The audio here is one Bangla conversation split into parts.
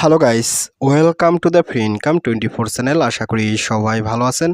Hello guys, welcome to the free income twenty four channel. আশা করি সবাই ভালো আছেন।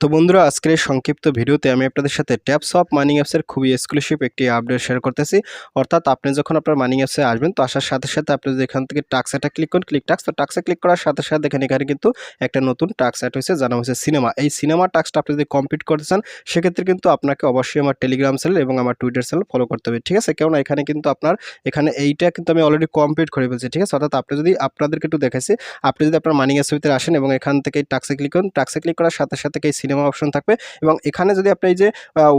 তো বন্ধুরা, আজকের এই সংক্ষিপ্ত ভিডিওতে আমি আপনাদের সাথে ট্যাপস অফ মানিং অ্যাপসের খুবই এক্সক্লুসিভ একটি আপডেট শেয়ার করতেছি। অর্থাৎ আপনি যখন আপনার মানিং অ্যাপসে আসবেন, তো আসার সাথে সাথে আপনি যদি এখান থেকে টাক্স এটা ক্লিক করুন ক্লিক টাক্স তো টাক্সে ক্লিক করার সাথে সাথে দেখেন এখানে কিন্তু একটা নতুন টাক্স অ্যাড হয়েছে, জানা হয়েছে সিনেমা এই সিনেমা টাক্সটা আপনি যদি কমপ্লিট করতে চান, সেক্ষেত্রে কিন্তু আপনাকে অবশ্যই আমার টেলিগ্রাম চ্যানেল এবং আমার টুইটার চ্যানেল ফলো করতে হবে, ঠিক আছে? কেননা এখানে কিন্তু আপনার, এখানে এইটা কিন্তু আমি অলরেডি কমপ্লিট করে ফেলছি, ঠিক আছে? অর্থাৎ আপনি যদি আপনাদেরকে একটু দেখাইছি, আপনি যদি আপনার মানি গ্যাসের ভিতরে আসেন এবং এখান থেকে টাক্সে ক্লিক করুন টাক্সে ক্লিক করার সাথে সাথে এই সিনেমা অপশন থাকবে এবং এখানে যদি আপনি এই যে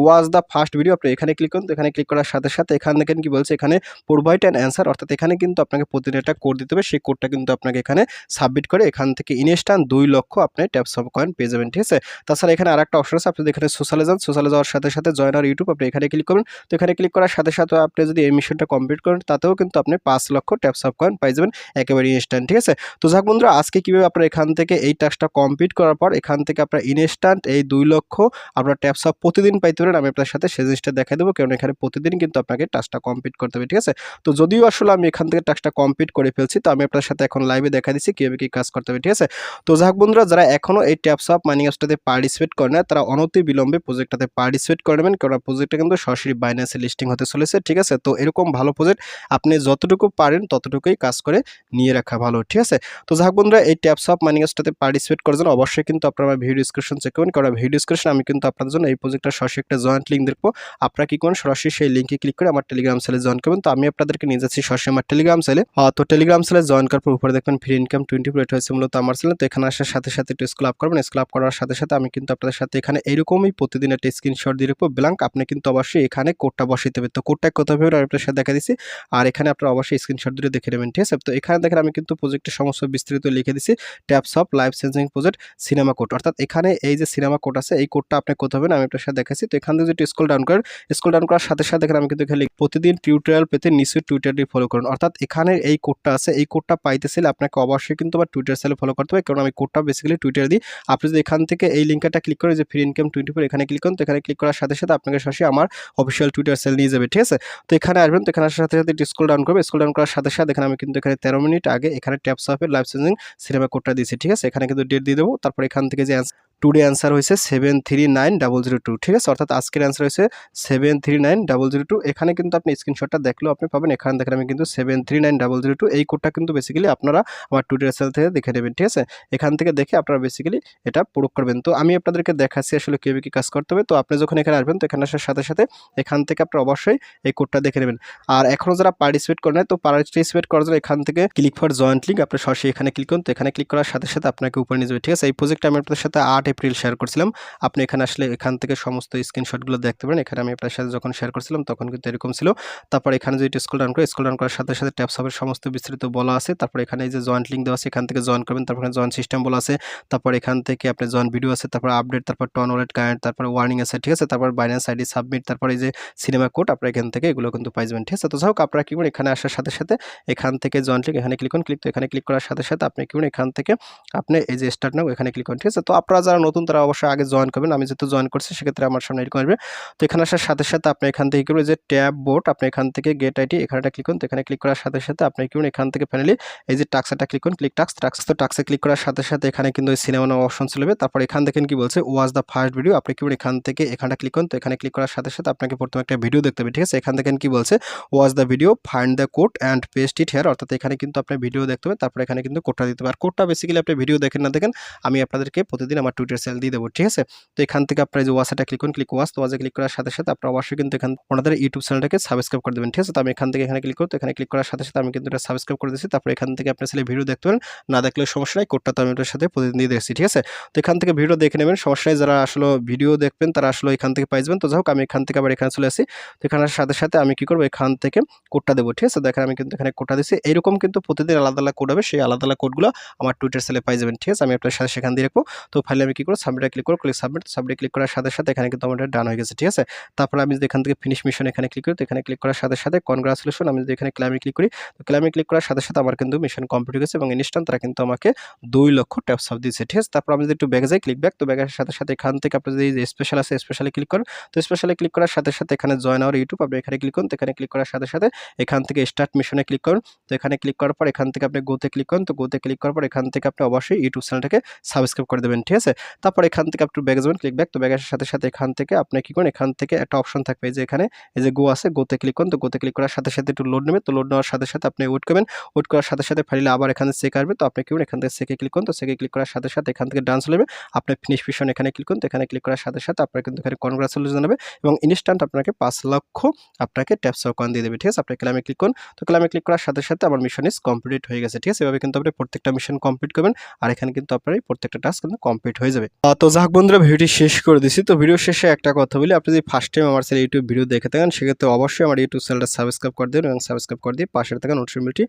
ওয়াজ দ্য ফার্স্ট ভিডিও আপনি এখানে ক্লিক করুন, তো এখানে ক্লিক করার সাথে সাথে এখান দেখেন কি বলছে, এখানে প্রোভাইড অ্যান্ড অ্যান্সার অর্থাৎ এখানে কিন্তু আপনাকে প্রতিদিন একটা কোড দিতে হবে, সেই কোডটা কিন্তু আপনাকে এখানে সাবমিট করে এখান থেকে ইনস্ট্যান্ট দুই লক্ষ আপনি ট্যাপস অফ কয়েন পেয়ে যাবেন, ঠিক আছে? তাছাড়া এখানে আরেকটা অপশন আছে, আপনি যদি এখানে সোশ্যালে যান সোশ্যালে যাওয়ার সাথে সাথে জয়েন আর ইউটিউব আপনি এখানে ক্লিক করুন, তো এখানে ক্লিক করার সাথে সাথে আপনি যদি এই মিশনটা কমপ্লিট করেন, তাতেও কিন্তু আপনি পাঁচ লক্ষ ট্যাপস অফ কয়েন পাই যাবেন, একেবারে ইনস্ট্যান্ট ঠিক আছে? তো যাক বন্ধুরা, আজকে কীভাবে আপনার এখান থেকে এই টাস্কটা কমপ্লিট করার পর, এখান থেকে আপনার ইনস্ট্যান্ট এই দুই লক্ষ আপনার ট্যাপস প্রতিদিন পাইতে পারেন, আমি আপনার সাথে সে জিনিসটা দেখা দেবো কারণ এখানে প্রতিদিন কিন্তু আপনাকে টাস্কটা কমপ্লিট করতে হবে, ঠিক আছে? তো যদিও আসলে আমি এখান থেকে টাস্কটা কমপ্লিট করে ফেলছি, তো আমি আপনার সাথে এখন লাইভে দেখা দিচ্ছি কীভাবে কী কাজ করতে হবে, ঠিক আছে? তো যাক বন্ধুরা, যারা এখনও এই ট্যাপস অফ মাইনিং অ্যাপসটাতে পার্টিসিপেট করে না, তারা অনতি বিলম্বে প্রজেক্টটাতে পার্টিসিপেট করে নেবেন কারণ প্রজেক্টটা কিন্তু সরাসরি বাইন্যান্সে লিস্টিং হতে চলেছে, ঠিক আছে? তো এরকম ভালো প্রজেক্ট আপনি যতটুকু পারেন, ততটুকুই কাজ করে নিয়ে রাখা ভালো, ঠিক আছে? তো যাক বন্ধুরা, এই ট্যাপস অফ মাইনিং অ্যাপসটাতে পার্টিসিপেট করার জন্য অবশ্যই কিন্তু আপনারা আমার ভিডিও ডিসক্রিপশন চেক করবেন। কারণ ভিডিও ডিসক্রিপশন আমি কিন্তু আপনাদের জন্য এই প্রজেক্টটা সরাসরি একটা জয়েন্ট লিঙ্ক দেখব। আপনারা কি করেন সরাসরি সেই লিঙ্কে ক্লিক করে আমার টেলিগ্রাম সেলে জয়েন করবেন। তো আমি আপনাদেরকে নিয়ে যাচ্ছি সরাসরি আমার টেলিগ্রাম সেলে তো টেলিগ্রাম সেলে জয়েন করার পর উপরে দেখবেন ফ্রি ইনকাম টোয়েন্টি এটা হয়েছে মূলত আমার সেলে তো এখানে আসার সাথে সাথে একটু স্কুল আপ করবেন। স্কুল আপ করার সাথে সাথে আমি কিন্তু আপনাদের সাথে এখানে এরকমই প্রতিদিন একটা স্ক্রিনশট দিয়ে রাখব। ব্ল্যাঙ্ক আপনি কিন্তু অবশ্যই এখানে কোডটা বসাইতে হবে। তো কোডটা কোথাও ভেবে আপনার সাথে দেখা দিচ্ছি। আর এখানে আপনারা অবশ্যই স্ক্রিনশট দিয়ে দেখে নেবেন, ঠিক আছে? তো এখানে দেখেন আমি কিন্তু প্রজেক্টের সমস্ত বিস্তারিত লিখে দিচ্ছি taps of life changing project cinema code অর্থাৎ এখানে এই যে সিনেমা কোড আছে, এই কোডটা আপনি কোথাও হবেন আমি আপনার সাথে দেখাচ্ছি। তো এখান থেকে যদি স্কুল ডাউন করেন স্কুল ডাউন করার সাথে সাথে এখানে আমি কিন্তু এখানে প্রতিদিন টিউটোরিয়াল পেতে নিশ্চয়ই টুইটারটি ফলো করুন। অর্থাৎ এখানে এই কোডটা আছে। এই কোডটা পাইতে চাইলে আপনাকে অবশ্যই কিন্তু আমার টুইটার সেলে ফলো করতে হবে। কারণ আমি কোডটা বেসিক্যালি টুইটার দিই। আপনি যদি এখান থেকে এই লিঙ্কটা ক্লিক করে যে ফ্রি ইনকাম টোয়েন্টি ফোর এখানে ক্লিক করুন। তো এখানে ক্লিক করার সাথে সাথে আপনাকে সরাসরি আমার অফিসিয়াল টুইটার সেল নিয়ে যাবে। ঠিক আছে? তো এখানে আসবেন। তো এখানে আসার সাথে সাথে স্কুল ডাউন করবে। স্কুল ডাউন করার সাথে সাথে এখানে আমি কিন্তু এখানে তেরো মিনিট আগে এখানে ট্যাপস অফের লাইভ চেঞ্জিং সিনেমা কোডটা দিয়েছি, ঠিক আছে? এখানে কিন্তু ডেট দিয়ে দেবো, তারপর এখান থেকে যে টুডে অ্যান্সার হয়েছে seven three nine double zero two ঠিক আছে? অর্থাৎ আজকের অ্যান্সার হয়েছে seven three nine double zero two এখানে কিন্তু আপনি স্ক্রিনশটটা দেখলেও আপনি পাবেন। এখানে দেখেন আমি কিন্তু seven three nine double zero two এই কোডটা কিন্তু বেসিক্যালি আপনারা আমার টুইটার সেল থেকে দেখে নেবেন, ঠিক আছে? এখান থেকে দেখে আপনারা বেসিক্যালি এটা প্রয়োগ করবেন। তো আমি আপনাদেরকে দেখাচ্ছি আসলে কীভাবে কী কাজ করতে হবে। তো আপনি যখন এখানে আসবেন, তো এখানে আসার সাথে সাথে এখান থেকে আপনারা অবশ্যই এই কোডটা দেখে নেবেন। আর এখনও যারা পার্টিসিপেট করেন তো পার্টিসিপেট করার জন্য এখান থেকে ক্লিক ফর জয়েন্ট লিঙ্ক আপনি সরাসরি এখানে ক্লিক করুন। তো এখানে ক্লিক করার সাথে সাথে আপনাকে উপরে নিয়ে যাবে, ঠিক আছে? এই প্রজেক্টটা আমি আপনাদের সাথে আট এপ্রিল শেয়ার করছিলাম। আপনি এখানে আসলে এখান থেকে সমস্ত স্ক্রিনশটগুলো দেখতে পারেন। এখানে আমি আপনার সাথে যখন শেয়ার করছিলাম, তখন কিন্তু এরকম ছিল। তারপর এখানে যদি স্কুল ডাউন করে স্কুল ডাউন করার সাথে সাথে ট্যাপস হবে, সমস্ত বিস্তারিত বলা আছে। তারপর এখানে এই যে জয়েন্ট লিঙ্ক দেওয়া আছে, এখান থেকে জয়েন করবেন। তারপর জয়েন সিস্টেম বলা আছে। তারপর এখান থেকে আপনি জয়েন ভিডিও আছে, তারপর আপডেট তারপর টন ওয়ালেট কারেন্ট তারপর ওয়ার্নিং আছে, ঠিক আছে? তারপর বাইন্যান্স আইডি সাবমিট তারপর এই যে সিনেমা কোড আপনার এখান থেকে এগুলো কিন্তু পাই যাবেন, ঠিক আছে? তো যাই হোক, আপনারা কি করুন এখানে আসার সাথে সাথে এখান থেকে জয়েন্ট লিঙ্ক এখানে ক্লিক করুন ক্লিক তো এখানে ক্লিক করার সাথে সাথে আপনি কি করুন এখান থেকে আপনি এই যে স্টার্ট নাও এখানে ক্লিক করুন ঠিক আছে? তো আপনারা যারা নতুন, তারা অবশ্যই আগে জয়েন করবেন। আমি যেহেতু জয়েন করছি, সেক্ষেত্রে আমার সামনে এরকম আসবে। তো এখানে আসার সাথে সাথে আপনি এখান থেকে করবেন যে ট্যাব বোর্ড, আপনি এখান থেকে গেট আইটি এখানেটা ক্লিক করুন। তো এখানে ক্লিক করার সাথে সাথে আপনি করুন এখান থেকে ফাইনালি এই যে টাক্সটা ক্লিক করুন ক্লিক টাক্স টাক্স তো টাক্সে ক্লিক করার সাথে সাথে এখানে কিন্তু ওই সিনেমা নাম অপশন চলবে তারপর এখান দেখেন কি বলছে? ওয়াজ দ্য ফার্স্ট ভিডিও আপনি কি এখান থেকে এখানটা ক্লিক করুন? তো এখানে ক্লিক করার সাথে সাথে আপনাকে প্রথমে একটা ভিডিও দেখতে হবে, ঠিক আছে? এখান দেখেন কি বলছে? Watch the video find the code and paste it here অর্থাৎ এখানে কিন্তু আপনি ভিডিও দেখতে হবে, তারপর এখানে কিন্তু কোডটা দিতে হবে। আর কোডটা বেসিক্যালি আপনি ভিডিও দেখেন না দেখেন, আমি আপনাদেরকে প্রতিদিন আমার টুইটার সেল দিয়ে দেবো, ঠিক আছে? তো এখান থেকে আপনার যে ওয়াসটা ক্লিক করুন ক্লিক ওয়াস তো ওয়াজে ক্লিক করার সাথে সাথে আপনার অবশ্যই কিন্তু এখান, ওনাদের ইউটিউব চ্যানেলটাকে সাবস্ক্রাইব করে দেবেন, ঠিক আছে? তো আমি এখান থেকে এখানে ক্লিক করতে এখানে ক্লিক করার সাথে সাথে আমি কিন্তু এটা সাবস্ক্রাইব করে দিচ্ছি তারপর এখান থেকে আপনার ছেলে ভিডিও দেখতে পারেন, না দেখলে সমস্যা নাই কোডটা তো আমি ওটার সাথে প্রতিদিন দিয়ে দেখছি ঠিক আছে? তো এখান থেকে ভিডিও দেখে নেবেন, সমস্যা নেই, যারা আসলে ভিডিও দেখবেন, তারা আসলে এখান থেকে পাই যাবেন, তো যাই হোক, আমি এখান থেকে আবার এখানে চলে আসি, তো এখানে সাথে সাথে আমি কি করব, এখান থেকে কোডটা দেবো, ঠিক আছে? দেখেন আমি কিন্তু এখানে কোডটা দিচ্ছি এইরকম কিন্তু প্রতিদিন আলাদা আলাদা কোড হবে, সেই আলাদা আলাদা কোডগুলো আমার টুইটার সেলে পাই যাবেন, ঠিক আছে? আমি আপনার সাথে সেখান দিয়ে রাখব, তো ফাইলে আমি কি করো সাবমিটে ক্লিক করো ক্লিক সাবমিট সাবমিটে ক্লিক করার সাথে সাথে এখানে কিন্তু আমার ডান হয়ে গেছে, ঠিক আছে? তারপরে আমি যদি এখান থেকে ফিনিশ মিশন এখানে ক্লিক করি, তো এখানে ক্লিক করার সাথে সাথে কনগ্রাচুলেশন আমি যদি এখানে ক্লামে ক্লিক করি, তো ক্লামে ক্লিক করার সাথে সাথে আমার কিন্তু মিশন কমপ্লিট হয়ে গেছে এবং ইনস্ট্যান্ট তারা কিন্তু আমাকে দুই লক্ষ ট্যাপস অফ দিয়েছে, ঠিক আছে? তারপর আমি যদি একটু ব্যাগে যাই ক্লিক ব্যাক তো ব্যাগের সাথে সাথে এখান থেকে আপনি যদি স্পেশাল আছে স্পেশালে ক্লিক করেন, তো স্পেশালে ক্লিক করার সাথে সাথে এখানে জয়েন আওয়ার ইউটিউব আপনি এখানে ক্লিক করুন, তো এখানে ক্লিক করার সাথে সাথে এখান থেকে স্টার্ট মিশনে ক্লিক করুন, তো এখানে ক্লিক করার পর এখান থেকে আপনি গোতে ক্লিক করুন, তো গোতে ক্লিক করার পর এখান থেকে আপনি অবশ্যই ইউটিউব চ্যানেলটাকে সাবস্ক্রাইব করে দেবেন, ঠিক আছে? তারপর এখান থেকে আপনি ব্যাগে যাবেন ক্লিক ব্যাক তো ব্যাগের সাথে সাথে এখান থেকে আপনি কি করুন, এখান থেকে একটা অপশন থাকবে যে এখানে, এই যে গো আছে গোতে ক্লিক করুন, তো গোতে ক্লিক করার সাথে সাথে একটু লোড নেবে তো লোড নেওয়ার সাথে সাথে আপনি ওয়েট করবেন ওয়েট করার সাথে সাথে ফাইলে আবার এখানে চেক আসবে, তো আপনি কি এখান থেকে চেকে ক্লিক করুন, তো চেকে ক্লিক করার সাথে সাথে এখান থেকে ডান্স নেবে আপনি ফিনিশ মিশন এখানে ক্লিক করুন, তো এখানে ক্লিক করার সাথে সাথে আপনার কিন্তু এখানে কনগ্রাচুলেশন জানাবে এবং ইনস্ট্যান্ট আপনাকে পাঁচ লক্ষ আপনাকে ট্যাপস কয়েন দিয়ে দেবে, ঠিক আছে? আপনি ক্লামে ক্লিক করুন, তো ক্লামে ক্লিক করার সাথে সাথে আমার মিশন ইজ কমপ্লিট হয়ে গেছে, ঠিক আছে? এভাবে কিন্তু আপনি প্রত্যেকটা মিশন কমপ্লিট করবেন, আর এখানে কিন্তু আপনার এই প্রত্যেকটা টাস্ক কিন্তু কমপ্লিট হয়ে যাবে। আহ, তো যাক বন্ধুরা ভিডিওটি শেষ করে দিছি। তো ভিডিও শেষে একটা কথা বলি। আপনি যদি ফার্স্ট টাইম আমার চ্যানেল ইউটিউব ভিডিও দেখে থাকেন সেক্ষেত্রে অবশ্যই আমার ইউটিউব চ্যানেলটা সাবস্ক্রাইব করে দেবেন এবং সাবস্ক্রাইব করে দিয়ে পাশে থাকা নোটিফিকেশনটি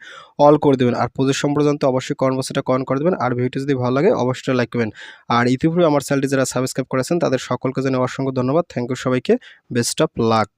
অল করে দেবেন। আর প্রজেক্ট সম্পর্কে অবশ্যই কর্মসূচিটা কন করে দেবেন। আর ভিডিওটি যদি ভালো লাগে অবশ্যই লাইক করবেন। আর ইতিপূর্বে আমার চ্যানেলটি যারা সাবস্ক্রাইব করেছেন তাদের সকলকে জানিয়ে অসংখ্য ধন্যবাদ। থ্যাংক ইউ সবাইকে। Best of luck